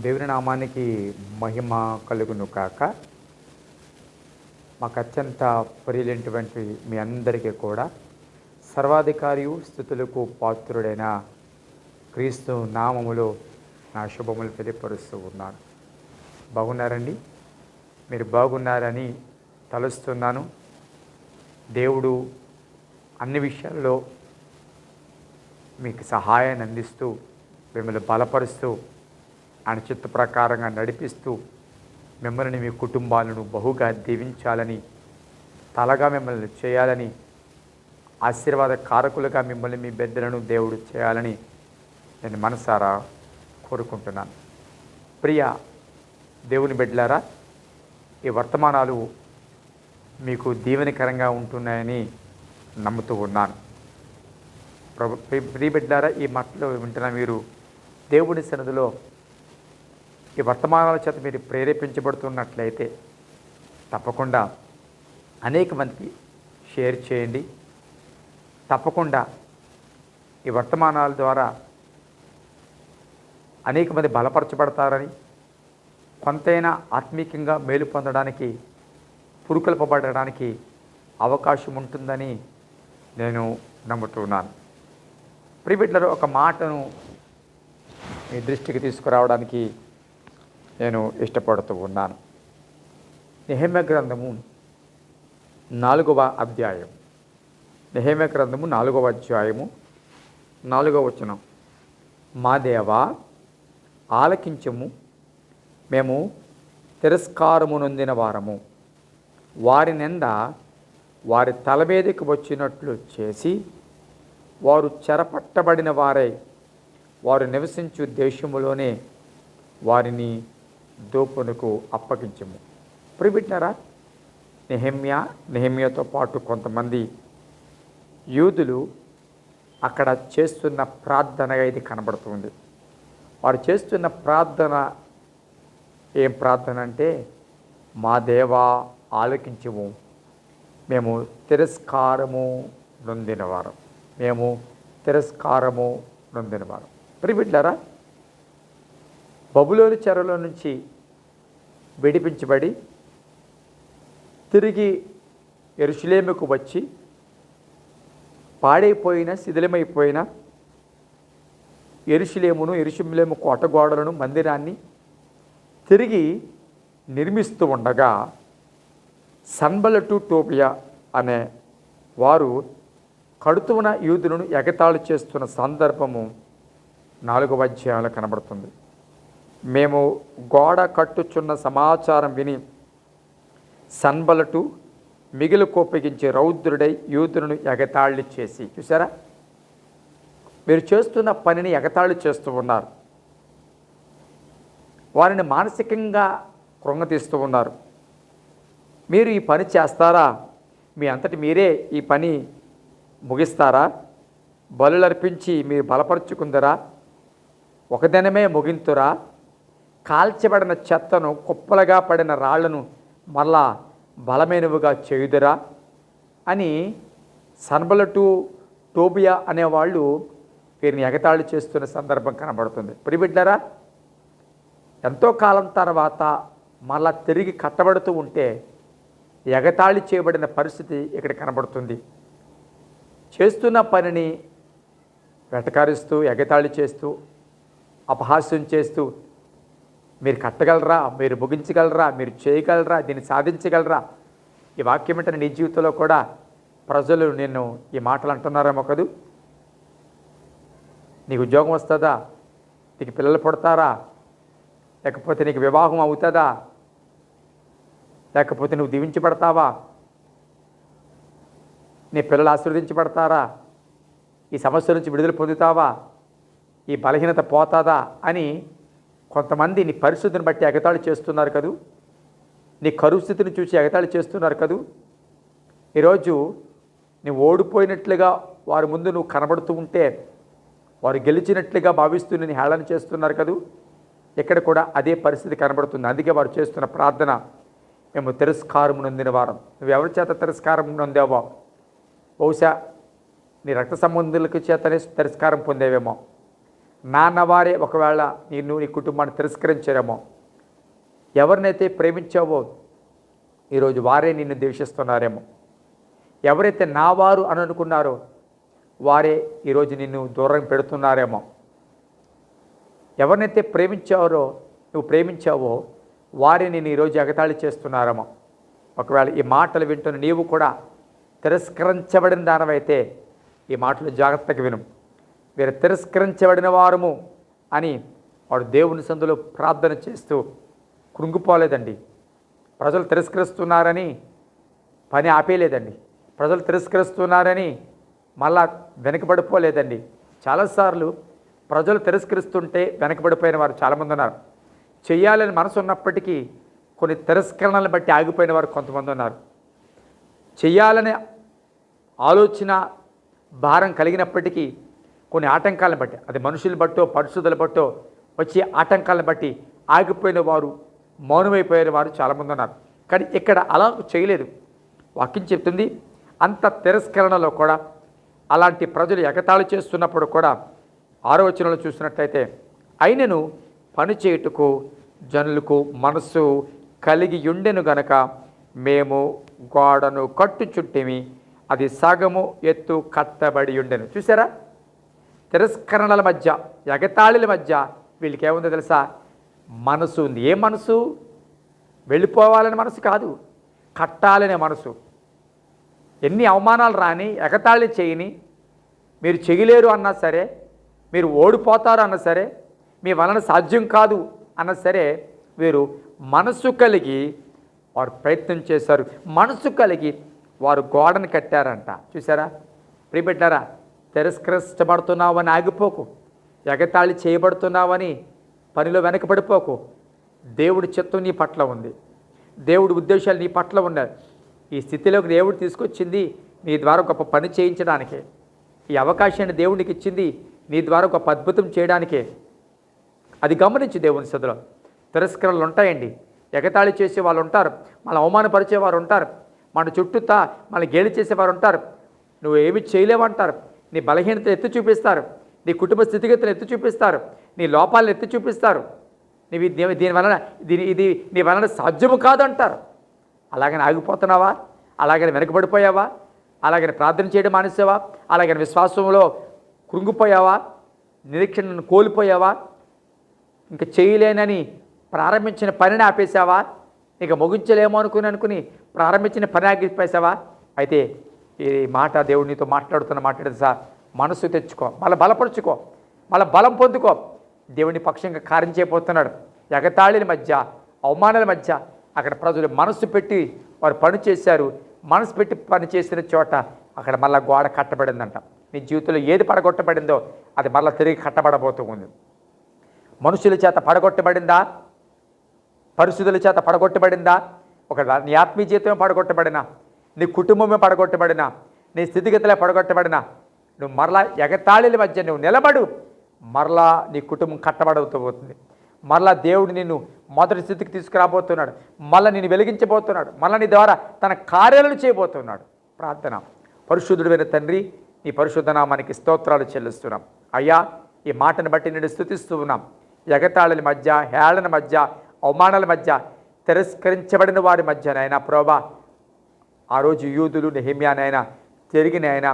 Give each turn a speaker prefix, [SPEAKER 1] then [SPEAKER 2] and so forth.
[SPEAKER 1] దేవుని నామానికి మహిమ కలుగును కాక మాకు అత్యంత ప్రియులైనటువంటి మీ అందరికీ కూడా సర్వాధికారియు స్థుతులకు పాత్రుడైన క్రీస్తు నామములో నా శుభములు తెలియపరుస్తూ ఉన్నాను. బాగున్నారండి? మీరు బాగున్నారని తలుస్తున్నాను. దేవుడు అన్ని విషయాల్లో మీకు సహాయాన్ని అందిస్తూ మిమ్మల్ని బలపరుస్తూ ఆయన చిత్త ప్రకారంగా నడిపిస్తూ మిమ్మల్ని మీ కుటుంబాలను బహుగా దీవించాలని తలగా మిమ్మల్ని చేయాలని ఆశీర్వాద కారకులుగా మిమ్మల్ని మీ బిడ్డలను దేవుడు చేయాలని నేను మనసారా కోరుకుంటున్నాను. ప్రియ దేవుని బిడ్డలారా ఈ వర్తమానాలు మీకు దీవెనకరంగా ఉంటున్నాయని నమ్ముతూ ఉన్నాను. ప్రభు ప్రియ బిడ్డారా ఈ మాటలో వింటున్న మీరు దేవుని సన్నిధిలో ఈ వర్తమానాల చేత మీరు ప్రేరేపించబడుతున్నట్లయితే తప్పకుండా అనేక మందికి షేర్ చేయండి. తప్పకుండా ఈ వర్తమానాల ద్వారా అనేక మంది బలపరచబడతారని కొంతైనా ఆత్మీకంగా మేలు పొందడానికి పురుకొల్పబడడానికి అవకాశం ఉంటుందని నేను నమ్ముతున్నాను. ప్రిబిడ్లలో ఒక మాటను మీ దృష్టికి తీసుకురావడానికి నేను ఇష్టపడుతూ ఉన్నాను. నిహమ్య గ్రంథము నాలుగవ అధ్యాయం. నిహమ్య గ్రంథము నాలుగవ అధ్యాయము నాలుగవ వచనం. మా దేవా ఆలకించము. మేము తిరస్కారము నొందిన వారము. వారి నింద వారి తల మీదకి వచ్చినట్లు చేసి వారు చెరపట్టబడిన వారై వారు నివసించు దేశములోనే వారిని దోపునకు అప్పగించము. ప్రిబిట్నరా నెహమ్య నెహమ్యతో పాటు కొంతమంది యూదులు అక్కడ చేస్తున్న ప్రార్థనగా ఇది కనబడుతుంది. వారు చేస్తున్న ప్రార్థన ఏం ప్రార్థన అంటే మా దేవా ఆలకించము. మేము తిరస్కారము నొందినవారం మేము తిరస్కారము నొందినవారం ప్రిబిడ్లరా బబులోని చెరలో నుంచి విడిపించబడి తిరిగి ఎరుషులేముకు వచ్చి పాడైపోయిన శిథిలమైపోయిన ఎరుషులేమును ఎరుషులేము కోటగోడలను మందిరాన్ని తిరిగి నిర్మిస్తూ ఉండగా సన్బలటు టోపియా అనే వారు కడుతున్న యూదులను ఎగతాళి చేస్తున్న సందర్భము నాలుగవ అధ్యాయంలో కనబడుతుంది. మేము గోడ కట్టుచున్న సమాచారం విని సన్బలటు మిగిలి కోపగించి రౌద్రుడై యూదులను ఎగతాళి చేసి చూసారా మీరు చేస్తున్న పనిని ఎగతాళి చేస్తూ ఉన్నారు. వారిని మానసికంగా కృంగతీస్తూ ఉన్నారు. మీరు ఈ పని చేస్తారా? మీ అంతటి మీరే ఈ పని ముగిస్తారా? బలులర్పించి మీరు బలపరుచుకుందరా? ఒక దినమే ముగింతురా? కాల్చబడిన చెత్తను కుప్పలుగా పడిన రాళ్ళను మళ్ళా బలమైనవిగా చేయుదురా అని సన్బలటు టోబియా అనేవాళ్ళు వీరిని ఎగతాళి చేస్తున్న సందర్భం కనబడుతుంది. ప్రిబిడ్లరా ఎంతో కాలం తర్వాత మళ్ళా తిరిగి కట్టబడుతూ ఉంటే ఎగతాళి చేయబడిన పరిస్థితి ఇక్కడ కనబడుతుంది. చేస్తున్న పనిని వెటకారిస్తూ ఎగతాళి చేస్తూ అపహాస్యం చేస్తూ మీరు కట్టగలరా? మీరు ముగించగలరా? మీరు చేయగలరా? దీన్ని సాధించగలరా? ఈ వాక్యం అంటే నీ జీవితంలో కూడా ప్రజలు నిన్ను ఈ మాటలు అంటున్నారేమో కదూ? నీకు ఉద్యోగం వస్తుందా? నీకు పిల్లలు పుడతారా? లేకపోతే నీకు వివాహం అవుతుందా? లేకపోతే నువ్వు దీవించబడతావా నీ పిల్లలు ఆశీర్వదించబడతారా ఈ సమస్య నుంచి విడుదల పొందుతావా? ఈ బలహీనత పోతాదా? అని కొంతమంది నీ పరిస్థితిని బట్టి ఎగతాళి చేస్తున్నారు కదూ? నీ కరువు స్థితిని చూసి ఎగతాళి చేస్తున్నారు కదూ? ఈరోజు నువ్వు ఓడిపోయినట్లుగా వారి ముందు నువ్వు కనబడుతూ ఉంటే వారు గెలిచినట్లుగా భావిస్తూ నేను హేళన చేస్తున్నారు కదూ? ఇక్కడ కూడా అదే పరిస్థితి కనబడుతుంది. అందుకే వారు చేస్తున్న ప్రార్థన మేము తిరస్కారం నొందిన వారం. నువ్వు ఎవరి చేత తిరస్కారం నొందావో? బహుశా నీ రక్త సంబంధులకు చేతనే తిరస్కారం పొందేవేమో. నాన్నవారే ఒకవేళ నిన్ను నీ కుటుంబాన్ని తిరస్కరించారేమో ఎవరినైతే ప్రేమించావో ఈరోజు వారే నిన్ను ద్వేషిస్తున్నారేమో. ఎవరైతే నా వారు అని అనుకున్నారో వారే ఈరోజు నిన్ను దూరం పెడుతున్నారేమో. ఎవరినైతే ప్రేమించారో నువ్వు ప్రేమించావో వారే నేను ఈరోజు ఎగతాళి చేస్తున్నారేమో. ఒకవేళ ఈ మాటలు వింటున్న నీవు కూడా తిరస్కరించబడిన దానవైతే ఈ మాటలు జాగ్రత్తగా విను. వీరు తిరస్కరించబడిన వారము అని వాడు దేవుని సందులో ప్రార్థన చేస్తూ కృంగిపోలేదండి. ప్రజలు తిరస్కరిస్తున్నారని పని ఆపేయలేదండి. ప్రజలు తిరస్కరిస్తున్నారని మళ్ళా వెనకబడిపోలేదండి. చాలాసార్లు ప్రజలు తిరస్కరిస్తుంటే వెనకబడిపోయిన వారు చాలామంది ఉన్నారు. చేయాలని మనసు ఉన్నప్పటికీ కొన్ని తిరస్కరణలను బట్టి ఆగిపోయిన వారు కొంతమంది ఉన్నారు. చేయాలనే ఆలోచన భారం కలిగినప్పటికీ కొన్ని ఆటంకాలను బట్టి అది మనుషులు బట్టో పరిశుద్ధుల బట్టో వచ్చే ఆటంకాలను బట్టి ఆగిపోయిన వారు మౌనమైపోయిన వారు చాలామంది ఉన్నారు. కానీ ఇక్కడ అలా చేయలేదు. వాక్యం చెప్తుంది అంత తిరస్కరణలో కూడా అలాంటి ప్రజలు ఎగతాళి చేస్తున్నప్పుడు కూడా ఆలోచనలు చూసినట్లయితే అయినను పని చేయుటకు జనులకు మనస్సు కలిగి ఉండెను గనక మేము గోడను కట్టుచుట్టేమి అది సగము ఎత్తు కట్టబడి ఉండెను. చూసారా? తిరస్కరణల మధ్య ఎగతాళిల మధ్య వీళ్ళకి ఏముందో తెలుసా? మనసు ఉంది. ఏ మనసు? వెళ్ళిపోవాలనే మనసు కాదు కట్టాలనే మనసు. ఎన్ని అవమానాలు రాని ఎగతాళి చేయని మీరు చెయ్యలేరు అన్నా సరే మీరు ఓడిపోతారు అన్నా సరే మీ వలన సాధ్యం కాదు అన్నా సరే వీరు మనసు కలిగి వారు ప్రయత్నం చేశారు. మనసు కలిగి వారు గోడను కట్టారంట. చూసారా ప్రిపెట్టారా తిరస్కరించబడుతున్నావని ఆగిపోకు. ఎగతాళి చేయబడుతున్నావని పనిలో వెనకబడిపోకు. దేవుడి చిత్తం నీ పట్ల ఉంది. దేవుడి ఉద్దేశాలు నీ పట్ల ఉన్నాయి. ఈ స్థితిలోకి దేవుడు తీసుకొచ్చింది నీ ద్వారా గొప్ప పని చేయించడానికే. ఈ అవకాశాన్ని దేవునికి ఇచ్చింది నీ ద్వారా గొప్ప అద్భుతం చేయడానికే. అది గమనించి దేవుని సదులో. తిరస్కరణలు ఉంటాయండి. ఎగతాళి చేసే వాళ్ళు ఉంటారు. మన అవమానపరిచే వారు ఉంటారు. మన చుట్టూతా మన గేలి చేసేవారు ఉంటారు. నువ్వు ఏమి చేయలేవంటారు. నీ బలహీనత ఎత్తి చూపిస్తారు. నీ కుటుంబ స్థితిగతులు ఎత్తి చూపిస్తారు. నీ లోపాలను ఎత్తి చూపిస్తారు. నీవి దీని దీని వలన దీని ఇది నీ వలన సాధ్యము కాదంటారు. అలాగని ఆగిపోతున్నావా? అలాగని వెనకబడిపోయావా? అలాగని ప్రార్థన చేయడం మానేసావా? అలాగని విశ్వాసంలో కృంగిపోయావా? నిరీక్షణను కోల్పోయావా? ఇంకా చేయలేనని ప్రారంభించిన పనిని ఆపేశావా? ఇక ముగించలేమో అనుకుని అనుకుని ప్రారంభించిన పని ఆగిపేశావా? అయితే ఈ మాట దేవుడు నీతో మాట్లాడుతున్న మాట్లాడేది సార్ మనసు తెచ్చుకో మళ్ళీ బలపరుచుకో మళ్ళీ బలం పొందుకో. దేవుని పక్షంగా కార్యం చేయబోతున్నాడు. ఎగతాళిల మధ్య అవమానాల మధ్య అక్కడ ప్రజలు మనసు పెట్టి వారు పని చేశారు. మనసు పెట్టి పని చేసిన చోట అక్కడ మళ్ళీ గోడ కట్టబడిందంట. నీ జీవితంలో ఏది పడగొట్టబడిందో అది మళ్ళీ తిరిగి కట్టబడబోతుంది మనుషుల చేత పడగొట్టబడిందా? పరిస్థితుల చేత పడగొట్టబడిందా? ఒక నీ ఆత్మీయ జీవితమే పడగొట్టబడినా? నీ కుటుంబమే పడగొట్టబడినా నీ స్థితిగతులే పడగొట్టబడినా నువ్వు మరలా ఎగతాళిల మధ్య నువ్వు నిలబడు మరలా నీ కుటుంబం కట్టబడవుతూ పోతుంది. మరలా దేవుడు నిన్ను మొదటి స్థితికి తీసుకురాబోతున్నాడు. మళ్ళీ నిన్ను వెలిగించబోతున్నాడు. మళ్ళీ నీ ద్వారా తన కార్యాలను చేయబోతున్నాడు. ప్రార్థన. పరిశుద్ధుడైన తండ్రి నీ పరిశుద్ధ నామానికి స్తోత్రాలు చెల్లిస్తున్నాం. అయ్యా ఈ మాటను బట్టి నేను స్థుతిస్తూ ఉన్నాం. ఎగతాళిల మధ్య హేళన మధ్య అవమానాల మధ్య తిరస్కరించబడిన వారి మధ్య నాయన ప్రోభా ఆ రోజు యూదులు నెహిమ్యానైనా తిరిగినైనా